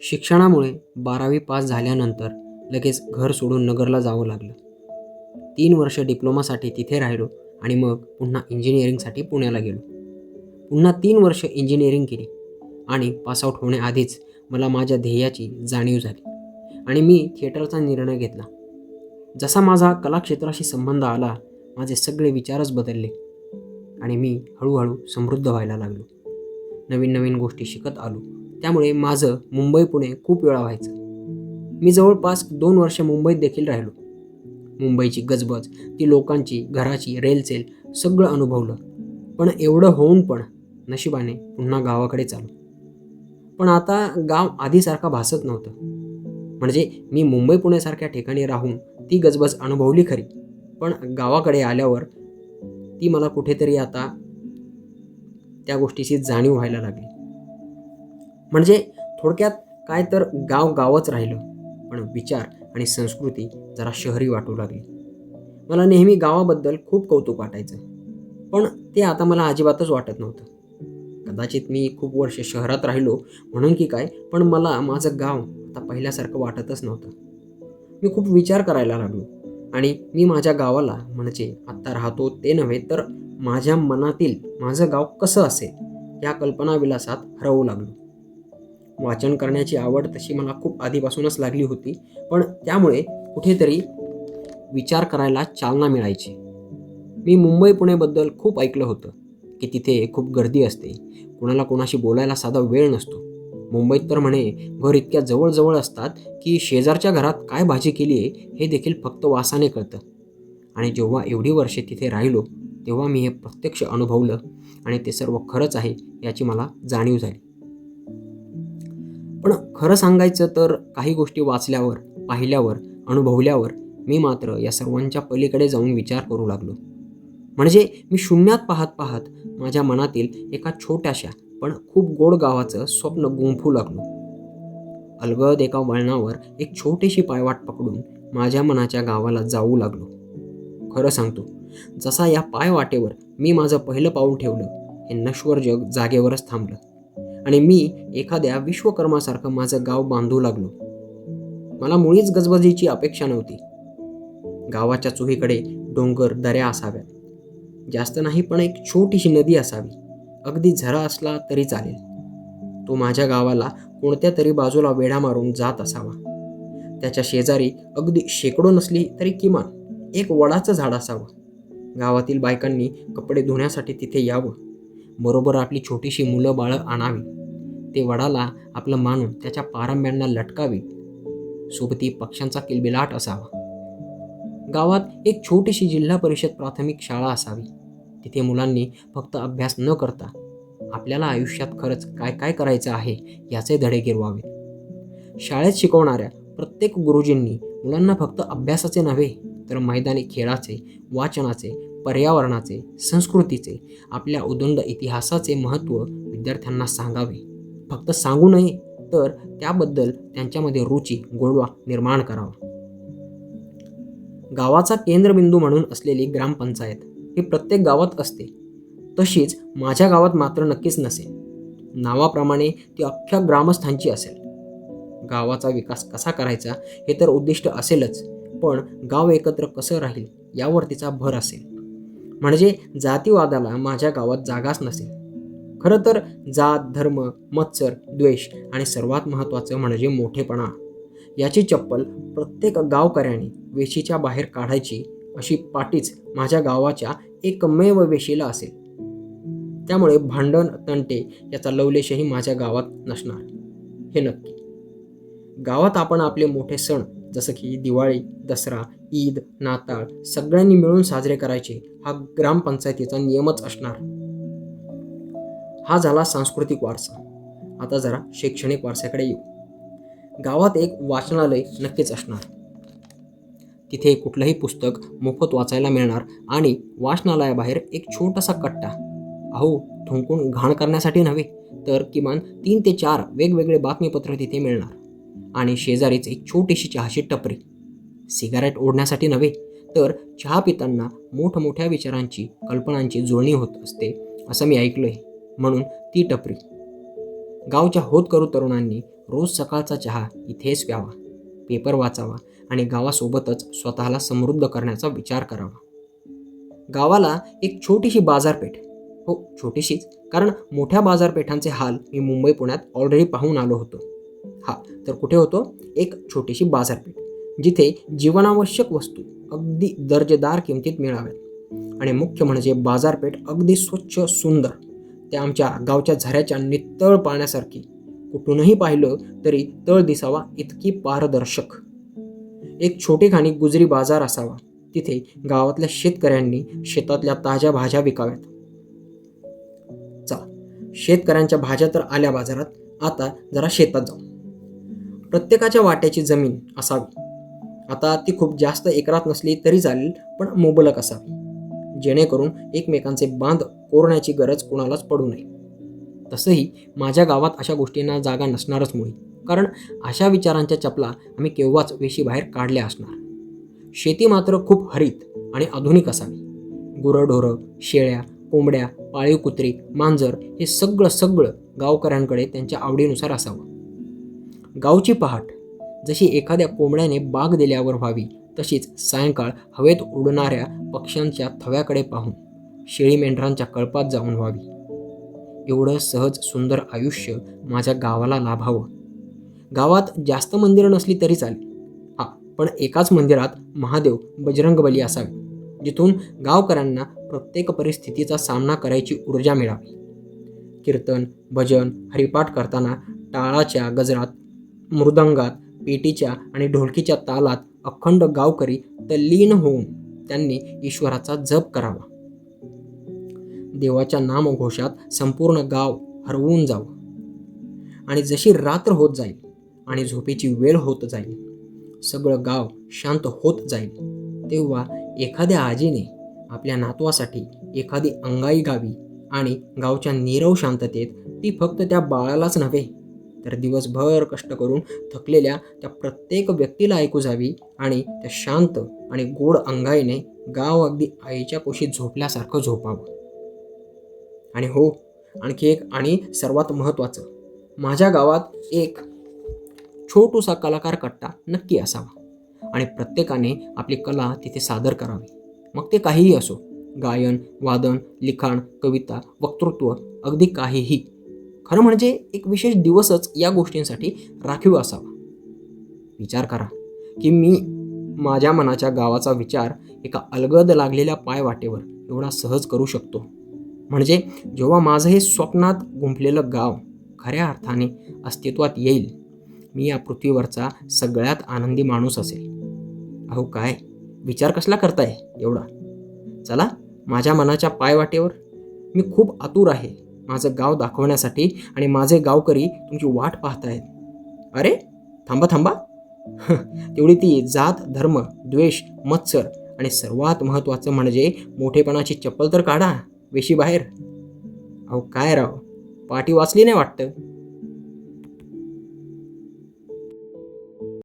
शिक्षणामुळे बारावी पास झाल्यानंतर लगेच घर सोडून नगरला जावं लागलं. तीन वर्ष डिप्लोमासाठी तिथे राहिलो आणि मग पुन्हा इंजिनिअरिंगसाठी पुण्याला गेलो. पुन्हा तीन वर्ष इंजिनिअरिंग केली आणि पासआउट होण्याआधीच मला माझ्या ध्येयाची जाणीव झाली आणि मी थिएटरचा निर्णय घेतला. जसा माझा कलाक्षेत्राशी संबंध आला माझे सगळे विचारच बदलले आणि मी हळूहळू समृद्ध व्हायला लागलो. नवीन नवीन गोष्टी शिकत आलो. त्यामुळे माझं मुंबई पुणे खूप वेळा व्हायचं. मी जवळपास दोन वर्ष मुंबईत देखील राहिलो. मुंबईची गजबज ती लोकांची घराची रेलचेल सगळं अनुभवलं. पण एवढं होऊन पण नशिबाने पुन्हा गावाकडे चालू पण आता गाव आधीसारखा भासत नव्हतं. म्हणजे मी मुंबई पुण्यासारख्या ठिकाणी राहून ती गजबज अनुभवली खरी. पण गावाकडे आल्यावर ती मला कुठेतरी आता त्या गोष्टीची जाणीव व्हायला लागली. म्हणजे थोडक्यात काय तर गाव गावच राहिलं. पण विचार आणि संस्कृती जरा शहरी वाटू लागली. मला नेहमी गावाबद्दल खूप कौतुक वाटायचं. पण ते आता मला अजिबातच वाटत नव्हतं. कदाचित मी खूप वर्ष शहरात राहिलो म्हणून की काय पण मला माझं गाव आता पहिल्यासारखं वाटतच नव्हतं. मी खूप विचार करायला लागलो. आणि मी माझ्या गावाला म्हणजे आत्ता राहतो ते नव्हे तर माझ्या मनातील माझं गाव कसं असेल या कल्पनाविलासात हरवू लागलो. वाचन करण्याची आवड तशी मला खूप आधीपासूनच लागली होती. पण त्यामुळे कुठेतरी विचार करायला चालना मिळायची. मी मुंबई पुणेबद्दल खूप ऐकलं होतं की तिथे खूप गर्दी असते. कोणाला कोणाशी बोलायला साधा वेळ नसतो. मुंबईत तर म्हणे घर इतक्या जवळजवळ असतात की शेजारच्या घरात काय भाजी केली आहे हे देखील फक्त वासाने कळतं. आणि जेव्हा एवढी वर्षे तिथे राहिलो तेव्हा मी हे प्रत्यक्ष अनुभवलं आणि ते सर्व खरंच आहे याची मला जाणीव झाली. पण खरं सांगायचं तर काही गोष्टी वाचल्यावर पाहिल्यावर अनुभवल्यावर मी मात्र या सर्वांच्या पलीकडे जाऊन विचार करू लागलो. म्हणजे मी शून्यात पाहत पाहत माझ्या मनातील एका छोट्याशा पण खूप गोड गावाचं स्वप्न गुंफू लागलो. अलगद एका वळणावर एक छोटीशी पायवाट पकडून माझ्या मनाच्या गावाला जाऊ लागलो. खरं सांगतो जसा या पायवाटेवर मी माझं पहिलं पाऊल ठेवलं हे नश्वर जग जागेवरच थांबलं. आणि मी एखाद्या विश्वकर्मासारखं माझं गाव बांधू लागलो. मला मुळीच गजबजीची अपेक्षा नव्हती. गावाच्या चोहीकडे डोंगर दऱ्या असाव्यात. जास्त नाही पण एक छोटीशी नदी असावी. अगदी झरा असला तरी चालेल. तो माझ्या गावाला कोणत्या तरी बाजूला वेढा मारून जात असावा. त्याच्या शेजारी अगदी शेकडो नसली तरी किमान एक वडाचं झाड असावं. गावातील बायकांनी कपडे धुण्यासाठी तिथे यावं. बरोबर आपली छोटीशी मुलं बाळं आणावी. ते वडाला आपलं मानून त्याच्या पारंब्यांना लटकावी सोबती पक्ष्यांचा किलबिलाट असावा. गावात एक छोटीशी जिल्हा परिषद प्राथमिक शाळा असावी. तिथे मुलांनी फक्त अभ्यास न करता आपल्याला आयुष्यात खरंच काय काय करायचं आहे याचे धडे गिरवावे शाळेत शिकवणाऱ्या प्रत्येक गुरुजींनी मुलांना फक्त अभ्यासाचे नव्हे तर मैदानी खेळाचे वाचनाचे पर्यावरणाचे संस्कृतीचे आपल्या उदंड इतिहासाचे महत्त्व विद्यार्थ्यांना सांगावे. फक्त सांगू नये तर त्याबद्दल त्यांच्यामध्ये रुची गोडवा निर्माण करावा. गावाचा केंद्रबिंदू म्हणून असलेली ग्रामपंचायत ही प्रत्येक गावात असते. तशीच माझ्या गावात मात्र नक्कीच नसेल नावाप्रमाणे ती अख्ख्या ग्रामस्थांची असेल. गावाचा विकास कसा करायचा हे तर उद्दिष्ट असेलच पण गाव एकत्र कसं राहील यावर तिचा भर असेल. म्हणजे जातीवादाला माझ्या गावात जागाच नसेल. खरं तर जात धर्म मत्सर द्वेष आणि सर्वात महत्त्वाचं म्हणजे मोठेपणा. याची चप्पल प्रत्येक गावकऱ्याने वेशीच्या बाहेर काढायची अशी पाटीच माझ्या गावाच्या एकमेव वेशीला असेल. त्यामुळे भांडण तंटे याचा लवलेशही माझ्या गावात नसणार. हे नक्की. गावात आपण आपले मोठे सण जसं की दिवाळी दसरा ईद नाताळ सगळ्यांनी मिळून साजरे करायचे हा ग्रामपंचायतीचा नियमच असणार. हा झाला सांस्कृतिक वारसा. आता जरा शैक्षणिक वारसाकडे येऊ. गावात एक वाचनालय नक्कीच असणार. तिथे कुठलंही पुस्तक मोफत वाचायला मिळणार आणि वाचनालयाबाहेर एक छोटासा कट्टा. अहो ठुंकून घाण करण्यासाठी नव्हे तर किमान तीन ते चार वेगवेगळे बातमीपत्र तिथे मिळणार. आणि शेजारीच एक छोटीशी चहाची टपरी. सिगारेट ओढण्यासाठी नव्हे तर चहा पिताना मोठमोठ्या विचारांची कल्पनांची जुळणी होत असते असं मी ऐकलं आहे म्हणून ती टपरी. गावच्या होतकरू तरुणांनी रोज सकाळचा चहा इथेच प्यावा पेपर वाचावा आणि गावासोबतच स्वतःला समृद्ध करण्याचा विचार करावा. गावाला एक छोटीशी बाजारपेठ. हो छोटीशीच कारण मोठ्या बाजारपेठांचे हाल मी मुंबई पुण्यात ऑलरेडी पाहून आलो होतो. हा तर कुठे होतो? एक छोटीशी बाजारपेठ जिथे जीवनावश्यक वस्तू अगदी दर्जेदार किमतीत मिळाव्यात. आणि मुख्य म्हणजे बाजारपेठ अगदी स्वच्छ सुंदर ते आमच्या गावच्या झऱ्याच्या नितळ पाण्यासारखी कुठूनही पाहिलं तरी तळ दिसावा इतकी पारदर्शक. एक छोटेखानी गुजरी बाजार असावा. तिथे गावातल्या शेतकऱ्यांनी शेतातल्या ताज्या भाज्या विकाव्यात. चला शेतकऱ्यांच्या भाज्या तर आल्या बाजारात. आता जरा शेतात जाऊ. प्रत्येकाच्या वाट्याची जमीन असावी. आता ती खूप जास्त एकरात नसली तरी चालेल पण मुबलक असावी. जेणेकरून एकमेकांचे बांध कोरण्याची गरज कुणालाच पडू नये. तसंही माझ्या गावात अशा गोष्टींना जागा नसणारच मुळी. कारण अशा विचारांच्या चपला आम्ही केव्हाच वेशीबाहेर काढल्या असणार. शेती मात्र खूप हरित आणि आधुनिक असावी. गुरंढोरं शेळ्या कोंबड्या पाळीव कुत्री मांजर हे सगळं सगळं गावकऱ्यांकडे त्यांच्या आवडीनुसार असावं. गावची पहाट जशी एखाद्या कोंबड्याने बाग दिल्यावर व्हावी तशीच सायंकाळ हवेत उडणाऱ्या पक्ष्यांच्या थव्याकडे पाहून शेळी मेंढरांच्या कळपात जाऊन व्हावी. एवढं सहज सुंदर आयुष्य माझ्या गावाला लाभावं. गावात जास्त मंदिरं नसली तरी चालेल. हा पण एकाच मंदिरात महादेव बजरंगबली असावे जिथून गावकऱ्यांना प्रत्येक परिस्थितीचा सामना करायची ऊर्जा मिळावी. कीर्तन भजन हरिपाठ करताना टाळाच्या गजरात मृदंगात पेटीच्या आणि ढोलकीच्या तालात अखंड गावकरी तल्लीन होऊन त्यांनी ईश्वराचा जप करावा. देवाच्या नामघोषात संपूर्ण गाव हरवून जावं. आणि जशी रात्र होत जाईल आणि झोपेची वेळ होत जाईल सगळं गाव शांत होत जाईल तेव्हा एखाद्या आजीने आपल्या नातवासाठी एखादी अंगाई गावी आणि गावच्या नीरव शांततेत ती फक्त त्या बाळालाच नव्हे तर दिवसभर कष्ट करून थकलेल्या त्या प्रत्येक व्यक्तीला ऐकू जावी आणि त्या शांत आणि गोड अंगाईने गाव अगदी आईच्या कोशीत झोपल्यासारखं झोपावं. आणि हो आणखी एक आणि सर्वात महत्त्वाचं माझ्या गावात एक छोटूसा कलाकार कट्टा नक्की असावा आणि प्रत्येकाने आपली कला तिथे सादर करावी. मग ते काहीही असो गायन वादन लिखाण कविता वक्तृत्व अगदी काहीही खरं म्हणजे एक विशेष दिवसच या गोष्टींसाठी राखीव असावा. विचार करा की मी माझ्या मनाच्या गावाचा विचार एका अलगद लागलेल्या पायवाटेवर एवढा सहज करू शकतो. म्हणजे जेव्हा माझं हे स्वप्नात गुंफलेलं गाव खऱ्या अर्थाने अस्तित्वात येईल मी या पृथ्वीवरचा सगळ्यात आनंदी माणूस असेल. अहो काय? विचार कसला करताय एवढा? चला माझ्या मनाच्या पायवाटेवर मी खूप आतुर आहे. माझं गाव दाखवण्यासाठी आणि माझे गावकरी तुमची वाट पाहत आहेत अरे थांबा थांबा. तेवढी ती जात धर्म द्वेष मत्सर आणि सर्वात महत्त्वाचं म्हणजे मोठेपणाची चप्पल तर काढा वेशी बाहेर. अहो काय राव पाठी वाचली नाही वाटतं?